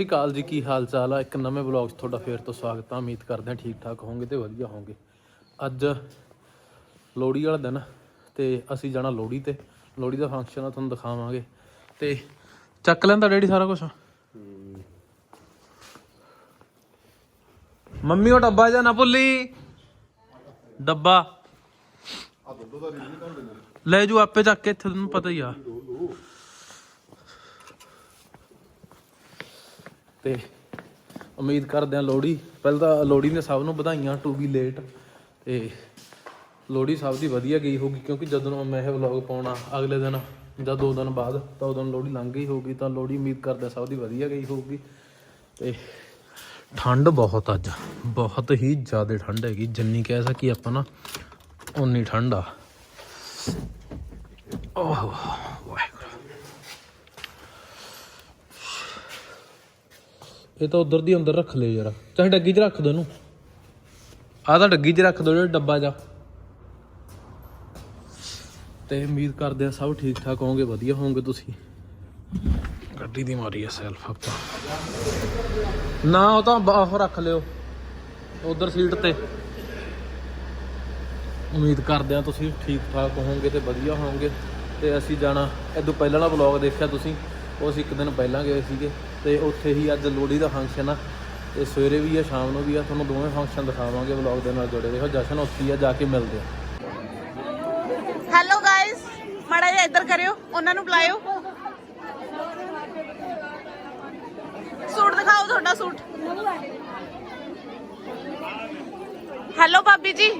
ਸ਼੍ਰੀ ਅਕਾਲ ਜੀ, ਕੀ ਹਾਲ ਚਾਲ ਆ? ਇੱਕ ਨਵੇਂ ਵਲੌਗ 'ਚ ਤੁਹਾਡਾ ਫੇਰ ਤੋਂ ਸਵਾਗਤ ਆ। ਉਮੀਦ ਕਰਦੇ ਹਾਂ ਠੀਕ ਠਾਕ ਹੋਵੋਗੇ ਤੇ ਵਧੀਆ ਹੋਵੋਗੇ। ਅੱਜ ਲੋਹੜੀ ਵਾਲਾ ਦਿਨ ਤੇ ਅਸੀਂ ਜਾਣਾ ਲੋਹੜੀ ਤੇ। ਲੋਹੜੀ ਦਾ ਫੰਕਸ਼ਨ ਆ, ਤੁਹਾਨੂੰ ਦਿਖਾਵਾਂਗੇ। ਤੇ ਚੱਕ ਲੈਂਦਾ ਡੈਡੀ ਸਾਰਾ ਕੁਝ ਮੰਮੀ, ਉਹ ਡੱਬਾ ਜਾਂ ਨਾ ਭੁੱਲੀ। ਡੱਬਾ। ਲੈ ਜੂ ਆਪੇ ਚੱਕ ਕੇ, ਇੱਥੇ ਤੁਹਾਨੂੰ ਪਤਾ ਹੀ ਆ। ਤੇ ਉਮੀਦ ਕਰਦੇ ਆ ਲੋਹੜੀ, ਪਹਿਲਾਂ ਤਾਂ ਲੋਹੜੀ ਨੇ ਸਭ ਨੂੰ ਵਧਾਈਆਂ ਟੂ ਬੀ ਲੇਟ ਤੇ ਲੋਹੜੀ ਸਭ ਦੀ ਵਧੀਆ ਗਈ ਹੋਗੀ ਕਿਉਂਕਿ ਜਦੋਂ ਮੈਂ ਇਹ ਵਲੌਗ ਪਾਉਣਾ ਅਗਲੇ ਦਿਨ ਜਾਂ ਦੋ ਦਿਨ ਬਾਅਦ, ਤਾਂ ਉਦੋਂ ਲੋਹੜੀ ਲੰਘ ਗਈ ਹੋਗੀ ਤਾਂ ਲੋਹੜੀ ਉਮੀਦ ਕਰਦੇ ਸਭ ਦੀ ਵਧੀਆ ਗਈ ਹੋਊਗੀ, ਤੇ ਠੰਡ ਬਹੁਤ ਅੱਜ, ਬਹੁਤ ਹੀ ਜ਼ਿਆਦਾ ਠੰਡ ਹੈਗੀ, ਜਿੰਨੀ ਕਹਿ ਸਕੀ ਆਪਾਂ ਨਾ, ਉਨੀ ਠੰਡ ਆ। ਓਹ ਇਹ ਤਾਂ ਉਧਰ ਦੀ ਅੰਦਰ ਰੱਖ ਲਿਓ ਜਰਾ ਚਾਹੇ ਡੱਗੀ 'ਚ ਰੱਖ ਦੋ ਇਹਨੂੰ। ਆਹ ਤਾਂ ਡੱਗੀ 'ਚ ਰੱਖ ਦੋ ਜਿਹੜਾ ਡੱਬਾ ਜਾ। ਤੇ ਉਮੀਦ ਕਰਦੇ ਆ ਸਭ ਠੀਕ ਠਾਕ ਹੋਵੋਗੇ, ਵਧੀਆ ਹੋਵੋਗੇ ਤੁਸੀਂ। ਗੱਡੀ ਦੀ ਮਾਰੀ ਐ ਸੈਲਫ ਆਪਾਂ। ਨਾ, ਉਹ ਤਾਂ ਬਾਹਰ ਰੱਖ ਲਿਓ। ਉਧਰ ਸੀਟ ਤੇ। ਉਮੀਦ ਕਰਦੇ ਆ ਤੁਸੀਂ ਠੀਕ ਠਾਕ ਹੋਵੋਗੇ ਤੇ ਵਧੀਆ ਹੋਵੋਗੇ। ਤੇ ਅਸੀਂ ਜਾਣਾ ਇਦੋਂ ਪਹਿਲਾਂ ਵਾਲਾ ਵਲੌਗ ਦੇਖਿਆ ਤੁਸੀਂ। ਉਹ ਅਸੀਂ ਇੱਕ ਦਿਨ ਪਹਿਲਾਂ ਗਏ ਸੀਗੇ ਤੇ ਉੱਥੇ ਹੀ ਅੱਜ ਲੋਹੜੀ ਦਾ ਫੰਕਸ਼ਨ ਆ ਤੇ ਸਵੇਰੇ ਵੀ ਆ, ਸ਼ਾਮ ਨੂੰ ਵੀ ਆ, ਤੁਹਾਨੂੰ ਦੋਵੇਂ ਫੰਕਸ਼ਨ ਦਿਖਾਵਾਂਗੇ ਵਲੌਗ ਦੇ ਨਾਲ ਜੁੜੇ ਰਹੋ। ਜਸ਼ਨ ਉੱਥੇ ਆ, ਜਾ ਕੇ ਮਿਲਦੇ ਆ। ਹੈਲੋ ਗਾਇਸ ਮਾੜਾ ਜਿਹਾ ਇੱਧਰ ਕਰਿਓ, ਉਹਨਾਂ ਨੂੰ ਬੁਲਾਇਓ। ਸੂਟ ਦਿਖਾਓ ਤੁਹਾਡਾ ਸੂਟ। ਹੈਲੋ ਭਾਬੀ ਜੀ,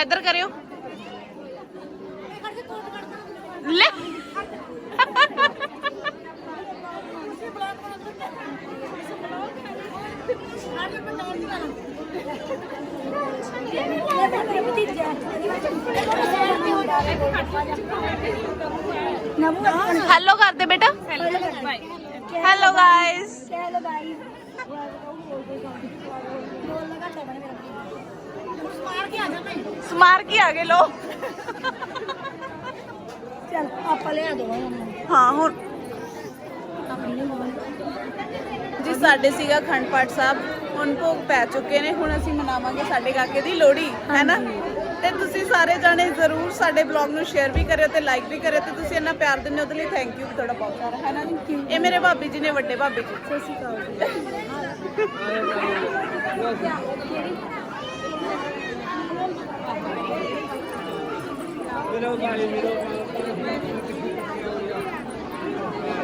ਇੱਧਰ ਕਰਿਓ। ਲੈ ਹੈਲੋ ਕਰਦੇ ਬੇਟਾ ਹੈਲੋ ਗਾਇਸ ਸਮਾਰ ਕੇ ਆ ਗਏ ਲੋ ਚਲ ਆਪਾਂ ਲਿਆ ਦੋ ਹਾਂ ਹੁਣ ਜੀ ਸਾਡੇ ਸੀਗਾ ਖੰਡ ਪਾਠ ਸਾਹਿਬ ਹੁਣ ਭੋਗ ਪੈ ਚੁੱਕੇ ਨੇ ਹੁਣ ਅਸੀਂ ਮਨਾਵਾਂਗੇ ਸਾਡੇ ਕਾਕੇ ਦੀ ਲੋਹੜੀ ਹੈ ਨਾ ਤੇ ਤੁਸੀਂ ਸਾਰੇ ਜਾਣੇ ਜ਼ਰੂਰ ਸਾਡੇ ਬਲੌਗ ਨੂੰ ਸ਼ੇਅਰ ਵੀ ਕਰਿਓ ਤੇ ਲਾਈਕ ਵੀ ਕਰਿਓ ਤੇ ਤੁਸੀਂ ਇੰਨਾ ਪਿਆਰ ਦਿੰਦੇ ਹੋ ਉਹਦੇ ਲਈ ਥੈਂਕ ਯੂ ਤੁਹਾਡਾ ਬਹੁਤ ਸਾਰਾ ਹੈ ਨਾ ਜੀ ਇਹ ਮੇਰੇ ਭਾਬੀ ਜੀ ਨੇ ਵੱਡੇ ਭਾਬੀ ਜੀ। ਸਤਿ ਸ਼੍ਰੀ ਅਕਾਲ ਜੀ।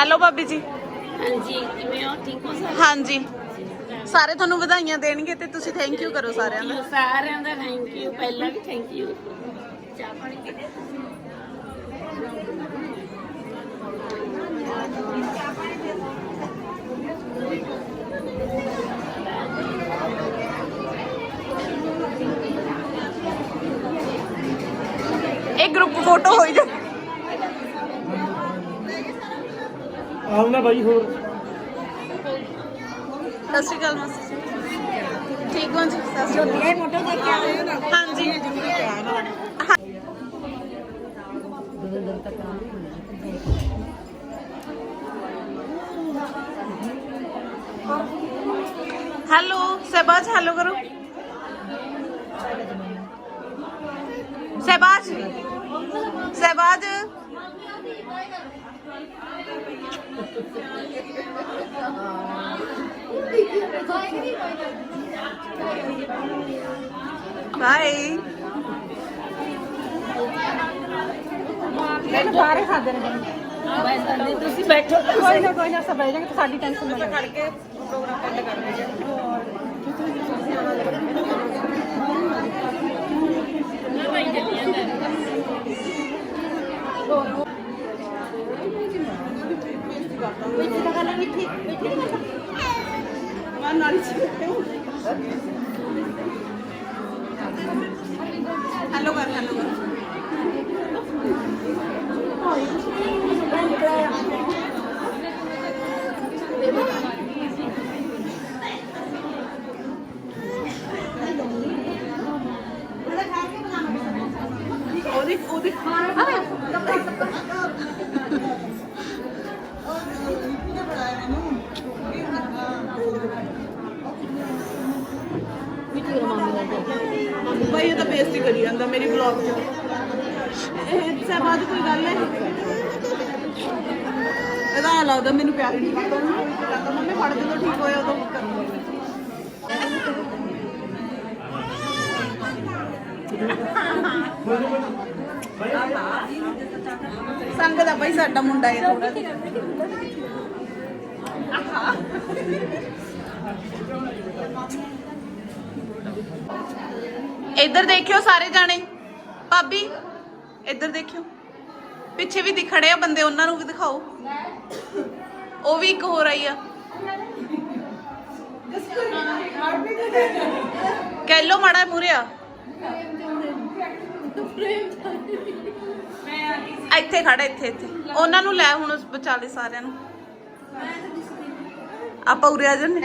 ਹੈਲੋ ਭਾਬੀ ਜੀ। ਹਾਂਜੀ ਕਿਵੇਂ ਹੋ? ਠੀਕ ਹੋ ਸਾਰੇ? ਹਾਂਜੀ। ਸਾਰੇ ਤੁਹਾਨੂੰ ਵਧਾਈਆਂ ਦੇਣਗੇ ਤੇ ਤੁਸੀਂ ਥੈਂਕ ਯੂ ਕਰੋ ਸਾਰਿਆਂ ਦਾ। ਸਾਰਿਆਂ ਦਾ ਥੈਂਕ ਯੂ ਪਹਿਲਾਂ ਵੀ ਥੈਂਕ ਯੂ ਚਾਹ ਪਾਣੀ ਪੀ ਇਹ ਗਰੁੱਪ ਫੋਟੋ ਹੋਈ ਜਾ ਆਉਣਾ ਬਾਈ ਹੋਰ। ਸਤਿ ਸ਼੍ਰੀ ਅਕਾਲ ਮਾਸੀ ਜੀ। ਠੀਕ ਹੋ ਜੀ? ਸਤਿ ਸ਼੍ਰੀ ਅਕਾਲ। ਇਹ ਫੋਟੋ ਦੇਖ ਕੇ ਆਏ ਹੋ ਨਾ? ਹਾਂਜੀ। ਹੈਲੋ ਸਹਿਬਾਜ ਹੈਲੋ ਕਰੋ। ਸਹਿਬਾਜ। ਸਹਿਬਾਜ ਬਾਏ ਸਾਰੇ ਖਾਦੇ ਨੇ। ਤੁਸੀਂ ਬੈਠੋ। ਕੋਈ ਨਾ ਕੋਈ ਨਾ ਸਭ ਬਹਿ ਜਾਣਗੇ ਸਾਡੀ ਟੈਨਸ਼ਨ ਨਾ ਖੜ ਕੇ ਪ੍ਰੋਗਰਾਮ ਐਂਡ ਕਰ ਦੇ ਵਿੱਚ ਤਾਂ ਗੱਲ ਮੈਂ ਨਾਲ ਹੀ। ਹੈਲੋ हॅलो कर हॅलो कर ਇਹ ਸਹਿਬਾਜ, ਕੋਈ ਗੱਲ ਹੈ ਇਹਦਾ ਐਂ ਲੱਗਦਾ ਮੈਨੂੰ ਪਿਆਰ ਹੀ ਨਹੀਂ ਕਰਦਾ। ਲੱਗਦਾ ਮੰਮੀ, ਫੜ ਜਦੋਂ ਠੀਕ ਹੋਇਆ ਉਦੋਂ। ਸੰਗ ਦਾ ਭਾਈ ਸਾਡਾ ਮੁੰਡਾ ਹੈ ਥੋੜਾ ਇੱਧਰ ਦੇਖਿਓ ਸਾਰੇ ਜਾਣੇ। ਭਾਬੀ ਇੱਧਰ ਦੇਖਿਓ। ਪਿੱਛੇ ਵੀ ਦਿਖੜੇ ਆ ਬੰਦੇ, ਉਹਨਾਂ ਨੂੰ ਵੀ ਦਿਖਾਓ। ਉਹ ਵੀ ਇੱਕ ਹੋ ਰਹੀ ਆ। ਕਹਿ ਲੋ ਮਾੜਾ ਮੂਰਿਆ ਇੱਥੇ ਖੜਾ ਇੱਥੇ ਇੱਥੇ। ਉਹਨਾਂ ਨੂੰ ਲੈ ਹੁਣ ਬਚਾ ਲੈ ਸਾਰਿਆਂ ਨੂੰ। ਆਪਾਂ ਉਰੇ ਆ ਜੰਨੇ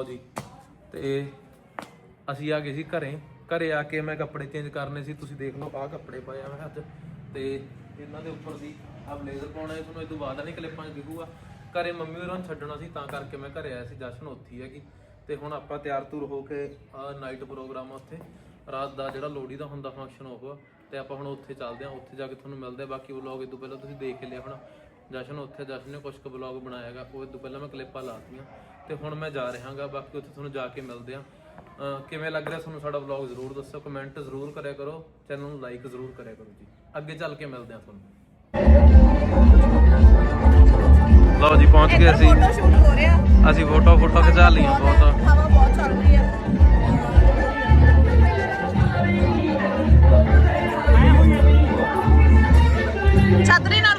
ਲਓ ਜੀ। ਤੇ ਅਸੀਂ ਆ ਗਏ ਸੀ ਘਰੇ। ਘਰੇ ਆ ਕੇ ਮੈਂ ਕੱਪੜੇ ਚੇਂਜ ਕਰਨੇ ਸੀ। ਤੁਸੀਂ ਦੇਖ ਲਓ, ਆਹ ਕੱਪੜੇ ਪਾਏ ਮੈਂ ਅੱਜ। ਤੇ ਇਹਨਾਂ ਦੇ ਉੱਪਰ ਦੀ ਆ ਬਲੇਜ਼ਰ ਪਾਉਣਾ ਹੈ। ਤੁਹਾਨੂੰ ਇਹ ਤੋਂ ਬਾਅਦ ਨਹੀਂ ਕਲਿੱਪਾਂ 'ਚ ਦਿਖੂਗਾ। ਘਰੇ ਮੰਮੀ ਹੋਰਾਂ ਨੂੰ ਛੱਡਣਾ ਸੀ, ਤਾਂ ਕਰਕੇ ਮੈਂ ਘਰੇ ਆਇਆ ਸੀ। ਜਸ਼ਨ ਉੱਥੇ ਹੈਗੀ। ਤੇ ਹੁਣ ਆਪਾਂ ਤਿਆਰ ਤੁਰ ਹੋ ਕੇ ਨਾਈਟ ਪ੍ਰੋਗਰਾਮ ਆ ਉੱਥੇ। ਰਾਤ ਦਾ ਜਿਹੜਾ ਲੋਹੜੀ ਦਾ ਹੁੰਦਾ ਫੰਕਸ਼ਨ ਉਹ। ਤੇ ਆਪਾਂ ਹੁਣ ਉੱਥੇ ਚੱਲਦੇ ਆ। ਉੱਥੇ ਜਾ ਕੇ ਤੁਹਾਨੂੰ ਮਿਲਦੇ ਆ। ਬਾਕੀ ਵਲੌਗ ਇਹ ਤੋਂ ਪਹਿਲਾਂ ਤੁਸੀਂ ਦੇਖ ਹੀ ਲਿਆ ਹੁਣ। ਜਸ਼ਨ ਉੱਥੇ ਜਸ਼ਨ ਨੇ ਕੁਝ ਕੁ ਵਲੌਗ ਬਣਾਇਆਗਾ ਉਹ ਤੋਂ ਪਹਿਲਾਂ ਮੈਂ ਕਲਿੱਪਾਂ ਲਾਤੀਆਂ ਤੇ ਹੁਣ ਮੈਂ ਜਾ ਰਿਹਾਗਾ ਬਾਕੀ ਉੱਥੇ ਤੁਹਾਨੂੰ ਜਾ ਕੇ ਮਿਲਦੇ ਆ। ਕਿਵੇਂ ਲੱਗ ਰਿਹਾ ਤੁਹਾਨੂੰ ਸਾਡਾ ਵਲੌਗ ਜ਼ਰੂਰ ਦੱਸੋ ਕਮੈਂਟ ਜ਼ਰੂਰ ਕਰਿਆ ਕਰੋ ਚੈਨਲ ਨੂੰ ਲਾਈਕ ਜ਼ਰੂਰ ਕਰਿਆ ਕਰੋ ਜੀ। ਅੱਗੇ ਚੱਲ ਕੇ ਮਿਲਦੇ ਆ ਤੁਹਾਨੂੰ। ਲਓ ਜੀ ਪਹੁੰਚ ਗਏ ਅਸੀਂ। ਫੋਟੋ ਸ਼ੂਟ ਹੋ ਰਿਹਾ। ਅਸੀਂ ਫੋਟੋ ਫੋਟੋ ਖਿਚਾ ਲਈਆਂ ਬਹੁਤ ਹਵਾ ਬਹੁਤ ਚੱਲ ਰਹੀ ਹੈ ਛਤਰੀ ਨਾਲ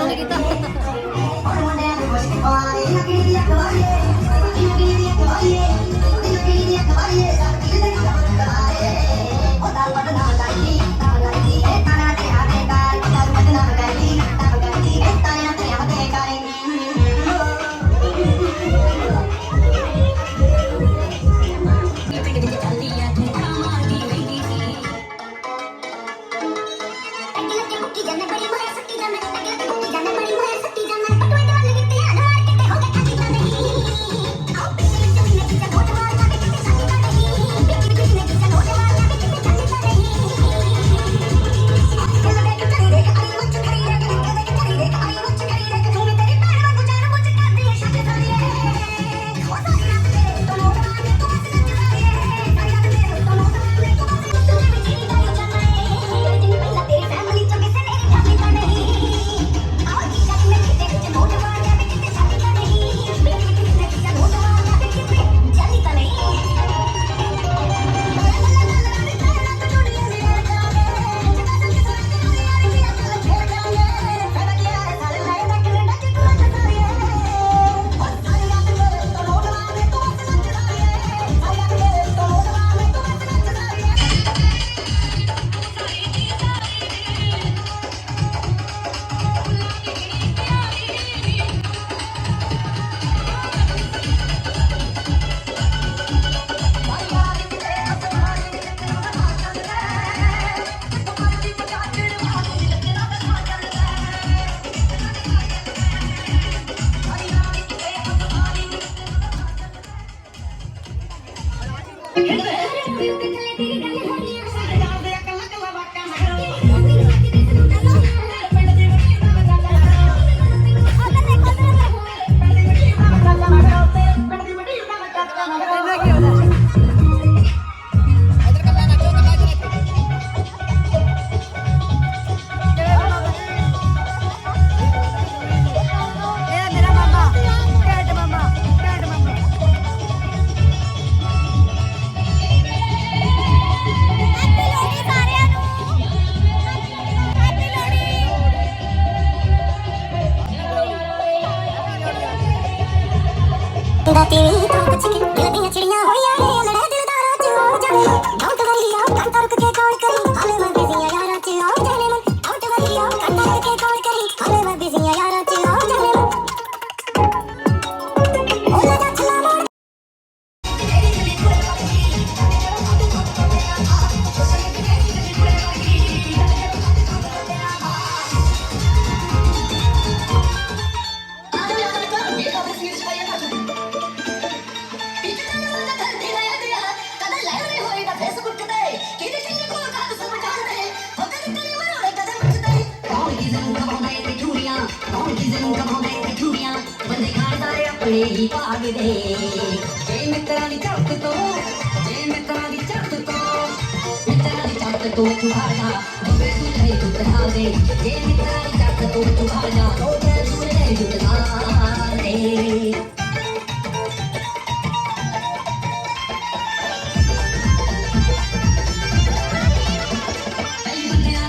ਹਾਲੇ ਅਸੀਂ ਲੱਗਣਾ ਸ਼ੁਰੂ ಹರಿ ਦੇ ਜੇ ਮਿੱਤਰਾਂ ਦੀ ਚੱਕ ਤੋਂ, ਜੇ ਮਿੱਤਰਾਂ ਦੀ ਚੱਕ ਤੋਂ, ਮਿੱਤਰਾਂ ਦੀ ਚੱਕ ਤੋਂ ਤੂੰ ਹਾਰਦਾ ਦੋਵੇਂ ਤੂੰ ਨਹੀਂ ਟੁੱਟਦਾ ਦੇ। ਜੇ ਮਿੱਤਰਾਂ ਦੀ ਚੱਕ ਤੋਂ ਤੂੰ ਹਾਰਦਾ ਦੋਵੇਂ ਤੂੰ ਨਹੀਂ ਟੁੱਟਦਾ ਦੇ। ਪਹਿਲੀ ਬੰਦਿਆਂ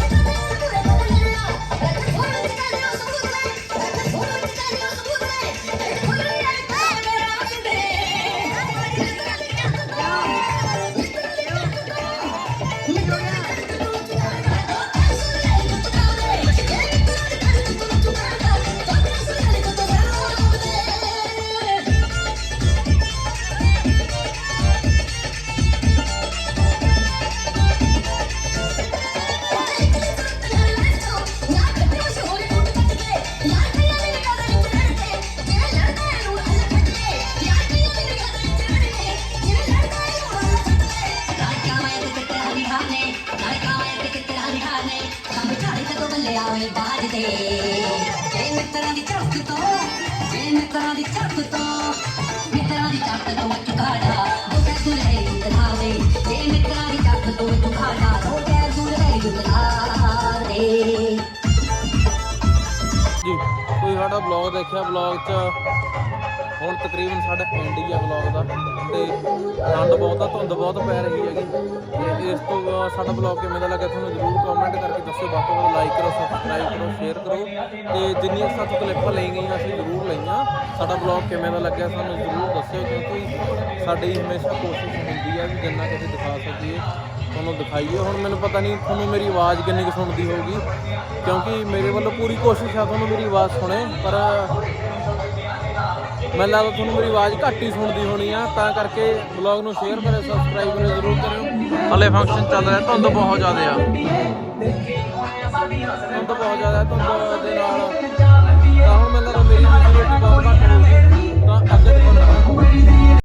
ਸਾਡਾ ਬਲੌਗ ਦੇਖਿਆ ਬਲੌਗ 'ਚ ਹੁਣ ਤਕਰੀਬਨ ਸਾਡਾ ਐਂਡ ਹੀ ਆ ਬਲੌਗ ਦਾ। ਤੇ ਠੰਡ ਬਹੁਤ ਆ, ਧੁੰਦ ਬਹੁਤ ਪੈ ਰਹੀ ਹੈਗੀ। ਤੇ ਇਸ ਤੋਂ ਬਾਅਦ ਸਾਡਾ ਬਲੌਗ ਕਿਵੇਂ ਦਾ ਲੱਗਾ ਤੁਹਾਨੂੰ ਜ਼ਰੂਰ ਕਮੈਂਟ ਕਰਕੇ ਦੱਸਿਓ। ਵੱਧ ਤੋਂ ਵੱਧ ਲਾਈਕ ਕਰੋ ਸਬਸਕ੍ਰਾਈਬ ਕਰੋ ਸ਼ੇਅਰ ਕਰੋ। ਤੇ ਜਿੰਨੀਆਂ ਸਾਥੋਂ ਕਲਿੱਪਾਂ ਲਈ ਗਈਆਂ, ਅਸੀਂ ਜ਼ਰੂਰ ਲਈਆਂ। ਸਾਡਾ ਬਲੌਗ ਕਿਵੇਂ ਦਾ ਲੱਗਿਆ ਸਾਨੂੰ ਜ਼ਰੂਰ ਦੱਸਿਓ, ਕਿਉਂਕਿ ਸਾਡੀ ਹਮੇਸ਼ਾ ਕੋਸ਼ਿਸ਼ ਹੁੰਦੀ ਆ ਵੀ ਜਿੰਨਾ ਕੁ ਦਿਖਾ ਸਕੀਏ। ਤੁਹਾਨੂੰ ਦਿਖਾਈਏ। ਹੁਣ ਮੈਨੂੰ ਪਤਾ ਨਹੀਂ ਤੁਹਾਨੂੰ ਮੇਰੀ ਆਵਾਜ਼ ਕਿੰਨੀ ਕੁ ਸੁਣਦੀ ਹੋਊਗੀ, ਕਿਉਂਕਿ ਮੇਰੇ ਵੱਲੋਂ ਪੂਰੀ ਕੋਸ਼ਿਸ਼ ਆ ਤੁਹਾਨੂੰ ਮੇਰੀ ਆਵਾਜ਼ ਸੁਣੇ, ਪਰ ਮੈਨੂੰ ਲੱਗਦਾ ਤੁਹਾਨੂੰ ਮੇਰੀ ਆਵਾਜ਼ ਘੱਟ ਹੀ ਸੁਣਦੀ ਹੋਣੀ ਆ, ਤਾਂ ਕਰਕੇ ਬਲੌਗ ਨੂੰ ਸ਼ੇਅਰ ਕਰਿਓ ਸਬਸਕ੍ਰਾਈਬ ਕਰਿਓ, ਜ਼ਰੂਰ ਕਰਿਓ। ਹਲੇ ਫੰਕਸ਼ਨ ਚੱਲ ਰਿਹਾ, ਧੁੰਦ ਬਹੁਤ ਜ਼ਿਆਦਾ ਆ। ਧੁੰਦ ਬਹੁਤ ਜ਼ਿਆਦਾ ਧੁੰਦ ਦੇ ਨਾਲ। ਤਾਂ ਹੁਣ ਮੈਨੂੰ ਲੱਗਦਾ ਮੇਰੀ ਵਿਜ਼ਿਬਿਲਿਟੀ ਬਹੁਤ ਘੱਟ ਹੋਊਗੀ, ਤਾਂ ਅੱਗੇ ਤੋਂ